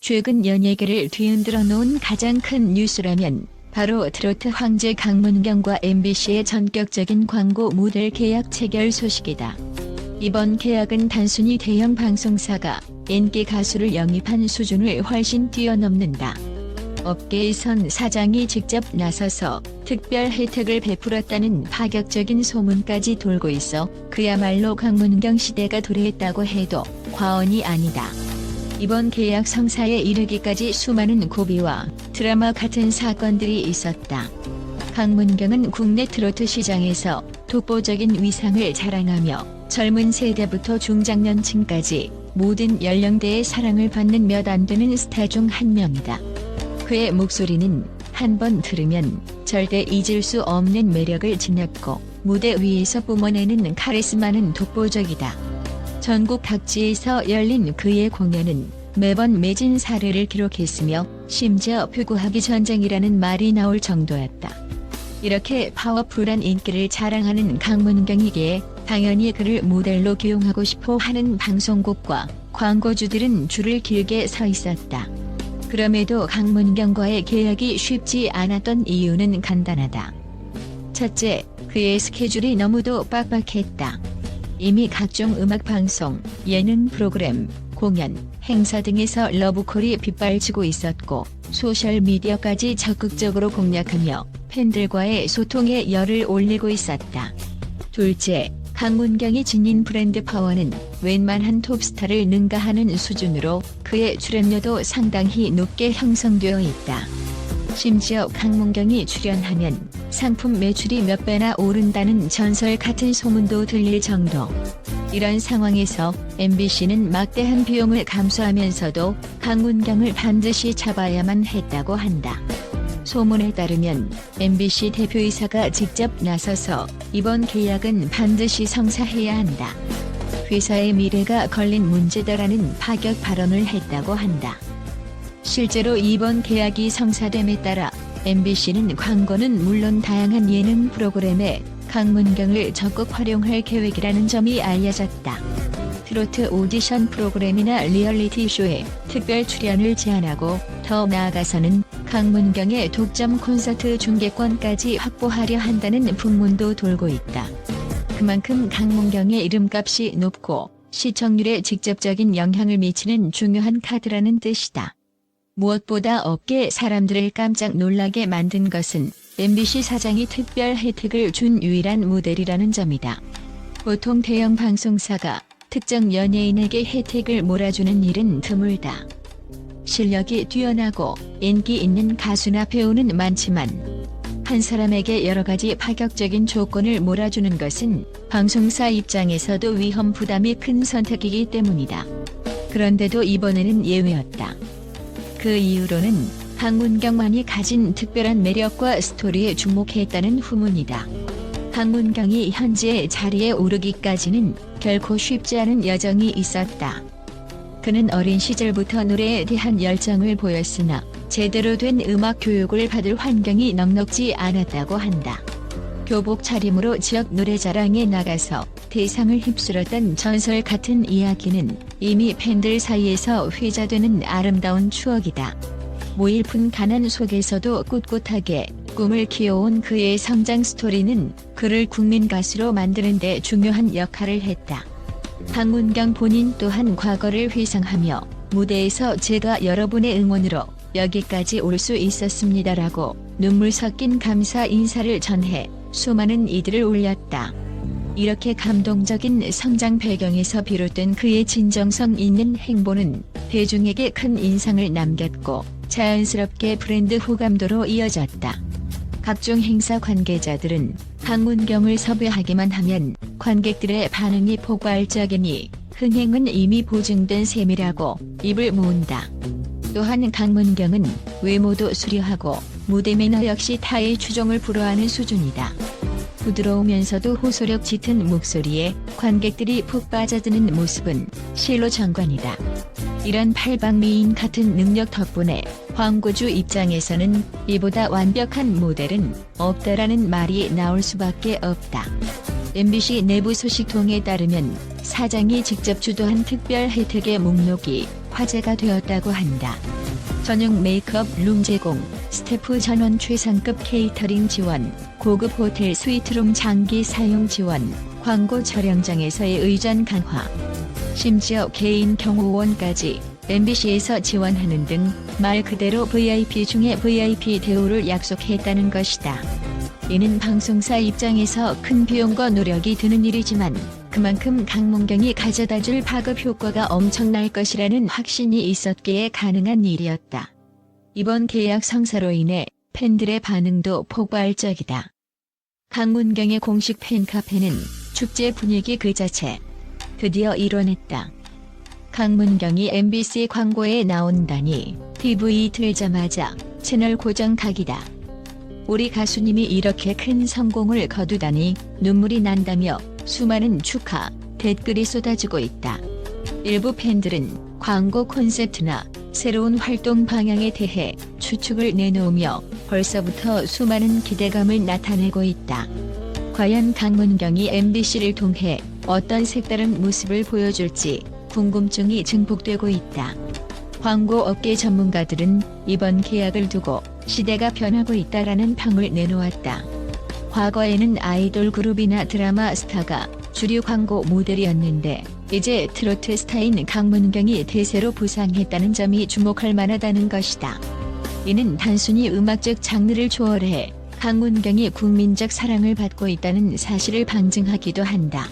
최근 연예계를 뒤흔들어 놓은 가장 큰 뉴스라면 바로 트로트 황제 강문경과 MBC의 전격적인 광고 모델 계약 체결 소식이다. 이번 계약은 단순히 대형 방송사가 인기 가수를 영입한 수준을 훨씬 뛰어넘는다. 업계에선 사장이 직접 나서서 특별 혜택을 베풀었다는 파격적인 소문까지 돌고 있어 그야말로 강문경 시대가 도래했다고 해도 과언이 아니다. 이번 계약 성사에 이르기까지 수많은 고비와 드라마 같은 사건들이 있었다. 강문경은 국내 트로트 시장에서 독보적인 위상을 자랑하며 젊은 세대부터 중장년층까지 모든 연령대의 사랑을 받는 몇 안 되는 스타 중 한 명이다. 그의 목소리는 한 번 들으면 절대 잊을 수 없는 매력을 지녔고 무대 위에서 뿜어내는 카리스마는 독보적이다. 전국 각지에서 열린 그의 공연은 매번 매진 사례를 기록했으며 심지어 표구하기 전쟁이라는 말이 나올 정도였다. 이렇게 파워풀한 인기를 자랑하는 강문경에게 당연히 그를 모델로 기용하고 싶어 하는 방송국과 광고주들은 줄을 길게 서 있었다. 그럼에도 강문경과의 계약이 쉽지 않았던 이유는 간단하다. 첫째, 그의 스케줄이 너무도 빡빡했다. 이미 각종 음악 방송, 예능 프로그램, 공연, 행사 등에서 러브콜이 빗발치고 있었고 소셜 미디어까지 적극적으로 공략하며 팬들과의 소통에 열을 올리고 있었다. 둘째, 강문경이 지닌 브랜드 파워는 웬만한 톱스타를 능가하는 수준으로 그의 출연료도 상당히 높게 형성되어 있다. 심지어 강문경이 출연하면 상품 매출이 몇 배나 오른다는 전설 같은 소문도 들릴 정도. 이런 상황에서 MBC는 막대한 비용을 감수하면서도 강문경을 반드시 잡아야만 했다고 한다. 소문에 따르면 MBC 대표이사가 직접 나서서 이번 계약은 반드시 성사해야 한다. 회사의 미래가 걸린 문제다라는 파격 발언을 했다고 한다. 실제로 이번 계약이 성사됨에 따라 MBC는 광고는 물론 다양한 예능 프로그램에 강문경을 적극 활용할 계획이라는 점이 알려졌다. 트로트 오디션 프로그램이나 리얼리티 쇼에 특별 출연을 제안하고 더 나아가서는 강문경의 독점 콘서트 중계권까지 확보하려 한다는 풍문도 돌고 있다. 그만큼 강문경의 이름값이 높고 시청률에 직접적인 영향을 미치는 중요한 카드라는 뜻이다. 무엇보다 업계 사람들을 깜짝 놀라게 만든 것은 MBC 사장이 특별 혜택을 준 유일한 모델이라는 점이다. 보통 대형 방송사가 특정 연예인에게 혜택을 몰아주는 일은 드물다. 실력이 뛰어나고 인기 있는 가수나 배우는 많지만 한 사람에게 여러 가지 파격적인 조건을 몰아주는 것은 방송사 입장에서도 위험 부담이 큰 선택이기 때문이다. 그런데도 이번에는 예외였다. 그 이유로는 강문경만이 가진 특별한 매력과 스토리에 주목했다는 후문이다. 강문경이 현재 자리에 오르기까지는 결코 쉽지 않은 여정이 있었다. 그는 어린 시절부터 노래에 대한 열정을 보였으나 제대로 된 음악 교육을 받을 환경이 넉넉지 않았다고 한다. 교복 차림으로 지역 노래자랑에 나가서 대상을 휩쓸었던 전설 같은 이야기는 이미 팬들 사이에서 회자되는 아름다운 추억이다. 모일푼 가난 속에서도 꿋꿋하게 꿈을 키워온 그의 성장 스토리는 그를 국민 가수로 만드는 데 중요한 역할을 했다. 박문경 본인 또한 과거를 회상하며 무대에서 제가 여러분의 응원으로 여기까지 올 수 있었습니다라고 눈물 섞인 감사 인사를 전해 수많은 이들을 울렸다. 이렇게 감동적인 성장 배경에서 비롯된 그의 진정성 있는 행보는 대중에게 큰 인상을 남겼고 자연스럽게 브랜드 호감도로 이어졌다. 각종 행사 관계자들은 강문경을 섭외하기만 하면 관객들의 반응이 폭발적이니 흥행은 이미 보증된 셈이라고 입을 모은다. 또한 강문경은 외모도 수려하고 무대 매너 역시 타의 추종을 불허하는 수준이다. 부드러우면서도 호소력 짙은 목소리에 관객들이 푹 빠져드는 모습은 실로 정관이다. 이런 팔방미인 같은 능력 덕분에 광고주 입장에서는 이보다 완벽한 모델은 없다라는 말이 나올 수밖에 없다. MBC 내부 소식통에 따르면 사장이 직접 주도한 특별 혜택의 목록이 화제가 되었다고 한다. 전용 메이크업 룸 제공, 스태프 전원 최상급 케이터링 지원, 고급 호텔 스위트룸 장기 사용 지원, 광고 촬영장에서의 의전 강화. 심지어 개인 경호원까지 MBC에서 지원하는 등 말 그대로 VIP 중에 VIP 대우를 약속했다는 것이다. 이는 방송사 입장에서 큰 비용과 노력이 드는 일이지만 그만큼 강문경이 가져다줄 파급 효과가 엄청날 것이라는 확신이 있었기에 가능한 일이었다. 이번 계약 성사로 인해 팬들의 반응도 폭발적이다. 강문경의 공식 팬카페는 축제 분위기 그 자체. 드디어 이뤄냈다. 강문경이 MBC 광고에 나온다니 TV 틀자마자 채널 고정 각이다. 우리 가수님이 이렇게 큰 성공을 거두다니 눈물이 난다며 수많은 축하 댓글이 쏟아지고 있다. 일부 팬들은 광고 콘셉트나 새로운 활동 방향에 대해 추측을 내놓으며 벌써부터 수많은 기대감을 나타내고 있다. 과연 강문경이 MBC를 통해 어떤 색다른 모습을 보여줄지 궁금증이 증폭되고 있다. 광고 업계 전문가들은 이번 계약을 두고 시대가 변하고 있다라는 평을 내놓았다. 과거에는 아이돌 그룹이나 드라마 스타가 주류 광고 모델이었는데 이제 트로트 스타인 강문경이 대세로 부상했다는 점이 주목할 만하다는 것이다. 이는 단순히 음악적 장르를 초월해 강문경이 국민적 사랑을 받고 있다는 사실을 방증하기도 한다.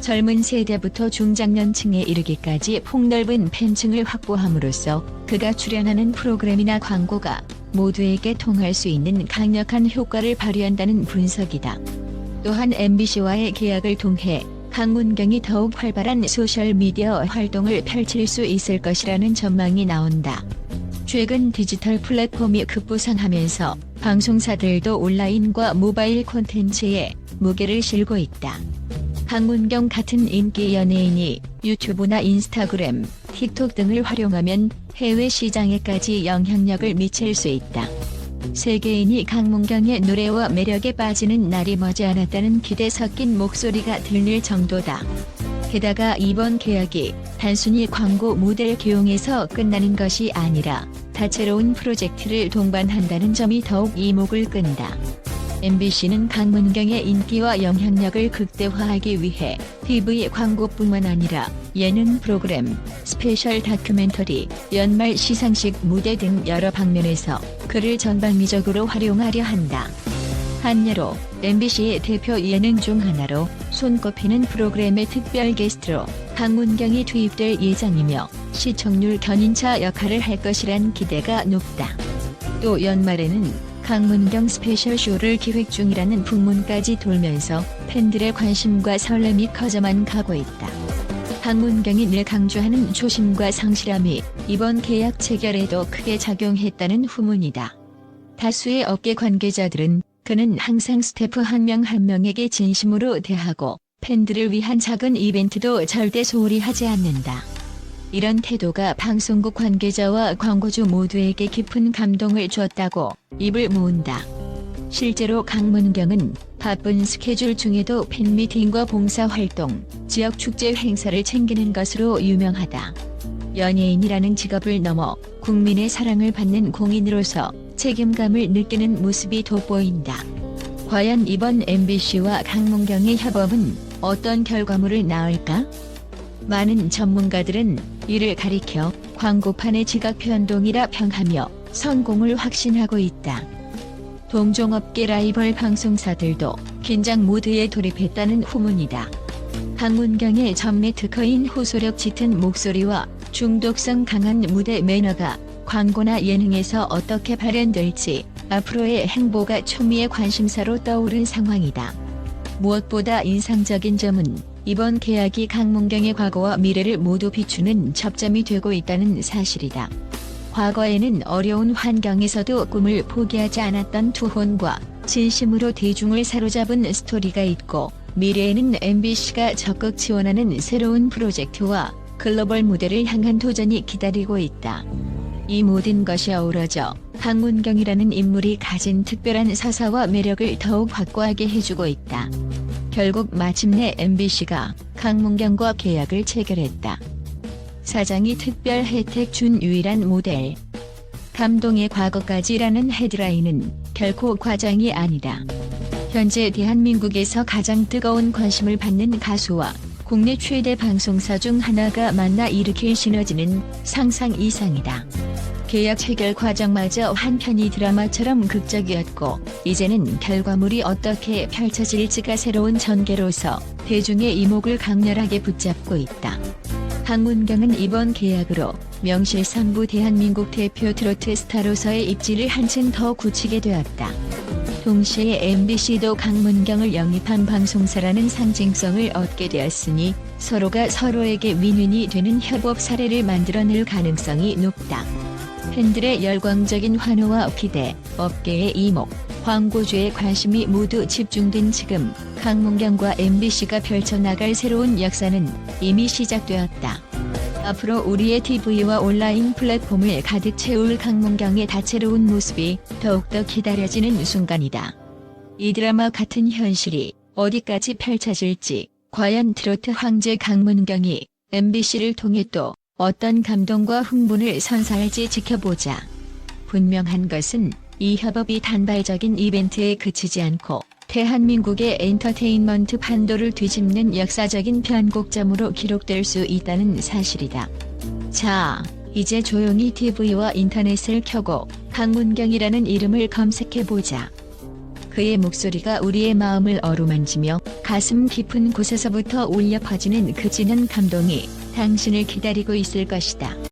젊은 세대부터 중장년층에 이르기까지 폭넓은 팬층을 확보함으로써 그가 출연하는 프로그램이나 광고가 모두에게 통할 수 있는 강력한 효과를 발휘한다는 분석이다. 또한 MBC와의 계약을 통해 강문경이 더욱 활발한 소셜미디어 활동을 펼칠 수 있을 것이라는 전망이 나온다. 최근 디지털 플랫폼이 급부상하면서 방송사들도 온라인과 모바일 콘텐츠에 무게를 실고 있다. 강문경 같은 인기 연예인이 유튜브나 인스타그램, 틱톡 등을 활용하면 해외 시장에까지 영향력을 미칠 수 있다. 세계인이 강문경의 노래와 매력에 빠지는 날이 머지않았다는 기대 섞인 목소리가 들릴 정도다. 게다가 이번 계약이 단순히 광고 모델 기용에서 끝나는 것이 아니라 다채로운 프로젝트를 동반한다는 점이 더욱 이목을 끈다. MBC는 강문경의 인기와 영향력을 극대화하기 위해 TV 광고뿐만 아니라 예능 프로그램, 스페셜 다큐멘터리, 연말 시상식 무대 등 여러 방면에서 그를 전방위적으로 활용하려 한다. 한 예로 MBC의 대표 예능 중 하나로 손꼽히는 프로그램의 특별 게스트로 강문경이 투입될 예정이며 시청률 견인차 역할을 할 것이란 기대가 높다. 또 연말에는 강문경 스페셜 쇼를 기획 중이라는 풍문까지 돌면서 팬들의 관심과 설렘이 커져만 가고 있다. 강문경이 늘 강조하는 조심과 성실함이 이번 계약 체결에도 크게 작용했다는 후문이다. 다수의 업계 관계자들은 그는 항상 스태프 한 명한 명에게 진심으로 대하고 팬들을 위한 작은 이벤트도 절대 소홀히 하지 않는다. 이런 태도가 방송국 관계자와 광고주 모두에게 깊은 감동을 줬다고 입을 모은다. 실제로 강문경은 바쁜 스케줄 중에도 팬미팅과 봉사활동, 지역 축제 행사를 챙기는 것으로 유명하다. 연예인이라는 직업을 넘어 국민의 사랑을 받는 공인으로서 책임감을 느끼는 모습이 돋보인다. 과연 이번 MBC와 강문경의 협업은 어떤 결과물을 낳을까? 많은 전문가들은 이를 가리켜 광고판의 지각 변동이라 평하며 성공을 확신하고 있다. 동종업계 라이벌 방송사들도 긴장 모드에 돌입했다는 후문이다. 강문경의 전매 특허인 호소력 짙은 목소리와 중독성 강한 무대 매너가 광고나 예능에서 어떻게 발현될지 앞으로의 행보가 초미의 관심사로 떠오른 상황이다. 무엇보다 인상적인 점은 이번 계약이 강문경의 과거와 미래를 모두 비추는 접점이 되고 있다는 사실이다. 과거에는 어려운 환경에서도 꿈을 포기하지 않았던 투혼과 진심으로 대중을 사로잡은 스토리가 있고 미래에는 MBC가 적극 지원하는 새로운 프로젝트와 글로벌 무대를 향한 도전이 기다리고 있다. 이 모든 것이 어우러져 강문경이라는 인물이 가진 특별한 서사와 매력을 더욱 확고하게 해주고 있다. 결국 마침내 MBC가 강문경과 계약을 체결했다. 사장이 특별 혜택 준 유일한 모델. 감동의 과거까지라는 헤드라인은 결코 과장이 아니다. 현재 대한민국에서 가장 뜨거운 관심을 받는 가수와 국내 최대 방송사 중 하나가 만나 일으킬 시너지는 상상 이상이다. 계약 체결 과정마저 한편이 드라마처럼 극적이었고 이제는 결과물이 어떻게 펼쳐질지가 새로운 전개로서 대중의 이목을 강렬하게 붙잡고 있다. 황문경은 이번 계약으로 명실상부 대한민국 대표 트로트 스타로서의 입지를 한층 더 굳히게 되었다. 동시에 MBC도 강문경을 영입한 방송사라는 상징성을 얻게 되었으니 서로가 서로에게 윈윈이 되는 협업 사례를 만들어낼 가능성이 높다. 팬들의 열광적인 환호와 기대, 업계의 이목, 광고주의 관심이 모두 집중된 지금 강문경과 MBC가 펼쳐나갈 새로운 역사는 이미 시작되었다. 앞으로 우리의 TV와 온라인 플랫폼을 가득 채울 강문경의 다채로운 모습이 더욱더 기다려지는 순간이다. 이 드라마 같은 현실이 어디까지 펼쳐질지, 과연 트로트 황제 강문경이 MBC를 통해 또 어떤 감동과 흥분을 선사할지 지켜보자. 분명한 것은 이 협업이 단발적인 이벤트에 그치지 않고 대한민국의 엔터테인먼트 판도를 뒤집는 역사적인 변곡점으로 기록될 수 있다는 사실이다. 자, 이제 조용히 TV와 인터넷을 켜고 강문경이라는 이름을 검색해보자. 그의 목소리가 우리의 마음을 어루만지며 가슴 깊은 곳에서부터 울려 퍼지는 그 진한 감동이 당신을 기다리고 있을 것이다.